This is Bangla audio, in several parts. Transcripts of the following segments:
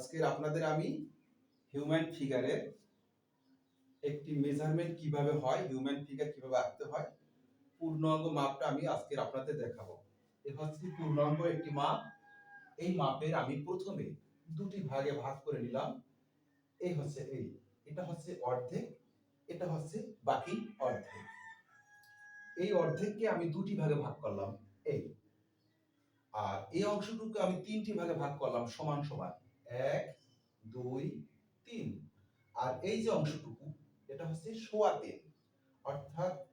আজকের আপনাদের আমি হিউম্যান ফিগারের একটি মেজারমেন্ট কীভাবে হয় হিউম্যান ফিগার কীভাবে আঁকতে হয়, পূর্ণাঙ্গ মাপটা আমি আজকের আপনাদের দেখাবো। এ হচ্ছে পূর্ণাঙ্গ একটি মাপ। এই মাপের আমি প্রথমে দুটি ভাগে ভাগ করে নিলাম। এই হচ্ছে এই, এটা হচ্ছে অর্ধেক, এটা হচ্ছে বাকি অর্ধেক। এই অর্ধেককে আমি দুটি ভাগে ভাগ করলাম, এই। আর এই অংশটুকু আমি তিনটি ভাগে ভাগ করলাম সমান সমান। এক, দুই, তিন। আর এই যে অংশটুকু, এটা হচ্ছে সোয়া তিন অর্থাৎ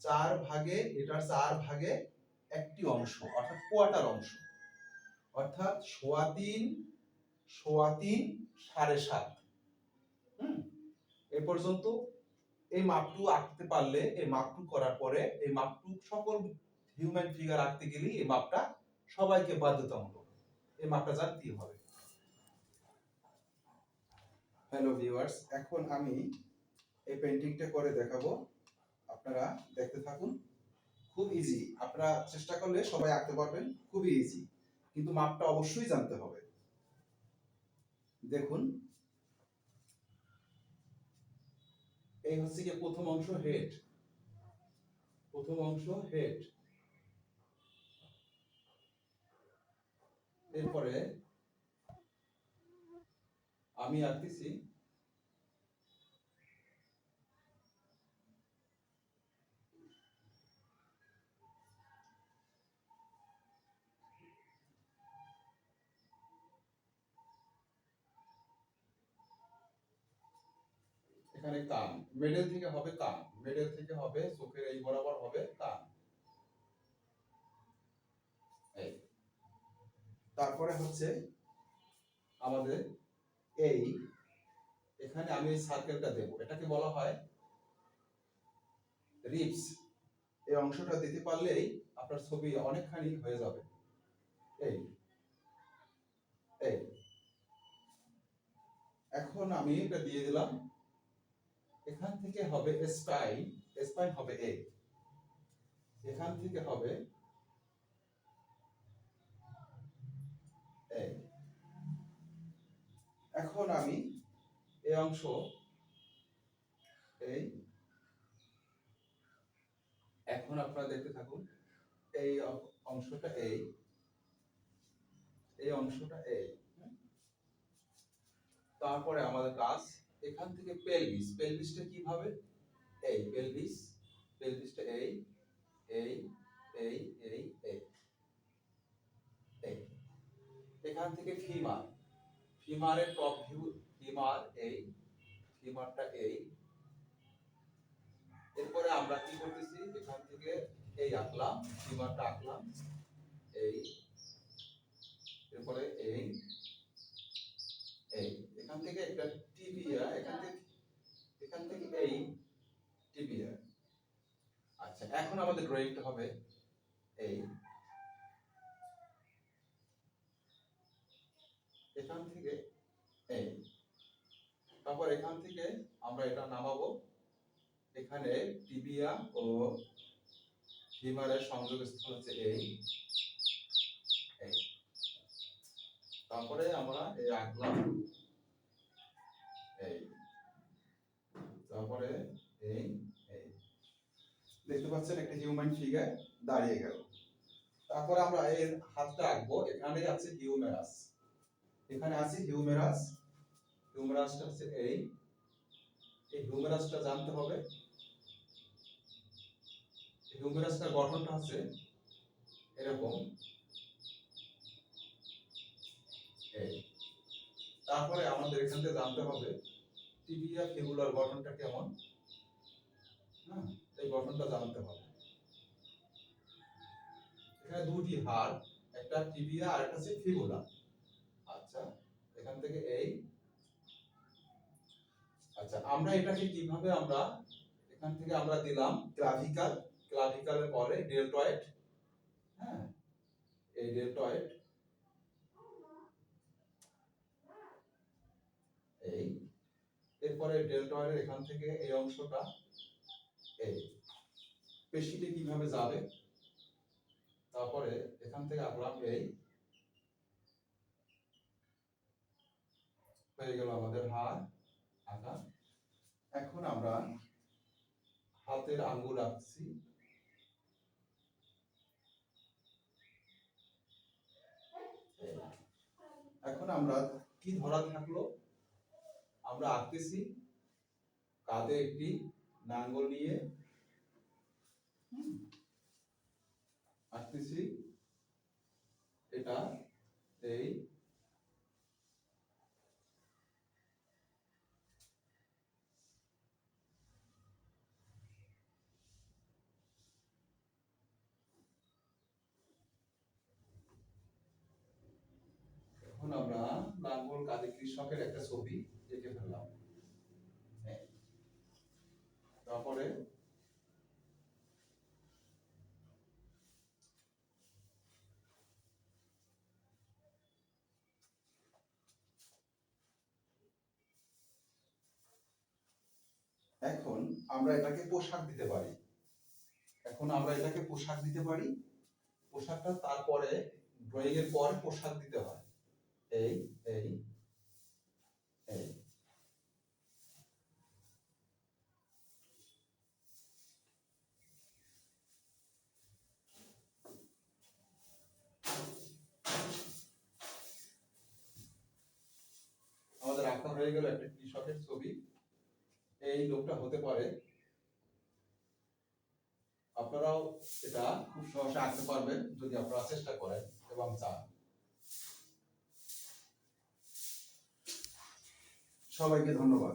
চার ভাগে, এটার চার ভাগে একটি অংশ, অর্থাৎ কোয়াটার অংশ। অর্থাৎ সোয়া তিন সোয়া তিন, সাড়ে সাত। হুম? এ পর্যন্ত এই মাপটু আঁকতে পারলে, এই মাপটু করার পরে, এই মাপটু সকল হিউম্যান ফিগার আঁকতে গেলেই এই মাপটা সবাইকে বাধ্যতামূলক। এই মাপটা জানতেই হবে? হ্যালো ভিউয়ার্স এখন আমি এই পেন্টিংটা করে দেখাবো। আপনারা দেখতে থাকুন। খুব ইজি আপনারা চেষ্টা করলে সবাই আঁকতে পারবেন। খুবই ইজি কিন্তু মাপটা অবশ্যই জানতে হবে। দেখুন। এই হচ্ছে কি প্রথম অংশ হেড প্রথম অংশ হেড এরপরে আমি আঁকতেছি। এখানে কান। মেডেল থেকে হবে কান। মেডেল থেকে হবে চোখের এই বরাবর হবে কান। তারপরে হচ্ছে আমাদের এই, এখানে আমি এই সার্কেলটা দেব। এটাকে বলা হয় রিপস এই অংশটা দিতে পারলেই আপনার ছবি অনেকখানি হয়ে যাবে। এই এই। এখন আমি এটা দিয়ে দিলাম। এখান থেকে হবে স্পাইন স্পাইন হবে এ এখান থেকে হবে এই এখন আমি এই অংশ, এই, এখন আপনারা দেখতে থাকুন, এই অংশটা এই এই অংশটা এই তারপরে আমাদের কাজ এখান থেকে পেলভিস পেলভিসটা কীভাবে? এই পেলভিস পেলভিসটা এই এই এই এই এই এই এখান থেকে ফিমার ফিমারের টপ ভিউ ফিমার এই ফিমারটা এই এরপরে আমরা কি করতেছি? এখান থেকে এই আঁকলাম ফিমারটা আঁকলাম এই এরপরে এই এই এখান থেকে একটা টিবিয়া এখান থেকে এখান থেকে এই টিবিয়া আচ্ছা এখন আমাদের ড্রয়িংটা হবে এই এখান থেকে, এই, তারপর এখান থেকে আমরা এটা নামাবো। এখানে টিবিয়া ও ফিমারের সংযোগস্থল হচ্ছে এই এই। তারপরে আমরা এই আঁকলাম এই, তারপরে এই এই। দেখতে পাচ্ছেন একটা হিউম্যান ফিগার দাঁড়িয়ে গেল। তারপরে আমরা এর হাতটা আঁকবো। এখানে আছে হিউমেরাস এখানে আছে হিউমেরাস। হিউমেরাসটা হচ্ছে এই। এই হিউমেরাসটা জানতে হবে। হিউমেরাসটার গঠনটা হচ্ছে এরকম। এই। তারপরে আমাদের এখান থেকে জানতে হবে টিবিয়া ফিবুলার গঠনটা কেমন? হ্যাঁ এই গঠনটা জানতে হবে। এখানে দুটি হাড়, একটা টিবিয়া আর একটা হচ্ছে ফিবুলা। এখান থেকে এই। আচ্ছা আমরা এটাকে কীভাবে আমরা এখান থেকে আমরা দিলাম? ক্লাভিকাল ক্লাভিকালের পরে ডেলটয়েড হ্যাঁ এই ডেলটয়েড এই, এরপরে ডেলটয়েডের এখান থেকে এই অংশটা, এই। পেশিতে কীভাবে যাবে? তারপরে এখান থেকে আঁকলাম এই হয়ে গেল আমাদের হাত আঁকা এখন আমরা হাতের আঙ্গুল আঁকছি। এখন আমরা কি ধরা থাকল? আমরা আঁকতেছি কাঁধে একটি নাঙ্গল নিয়ে। আঁকতেছি এটা, এই এখন আমরা লাঙ্গল কাঁধে কৃষকের একটা ছবি এঁকে ফেললাম। তারপরে এখন আমরা এটাকে পোশাক দিতে পারি। এখন আমরা এটাকে পোশাক দিতে পারি। পোশাকটা তারপরে ড্রয়িং এর পরে পোশাক দিতে হয়। এই এই আমাদের আঁকা হয়ে গেল একটা কৃষকের ছবি। এই লোকটা হতে পারে। আপনারাও এটা খুব সহজে আঁকতে পারবেন যদি আপনারা চেষ্টা করেন এবং চান। সবাইকে ধন্যবাদ।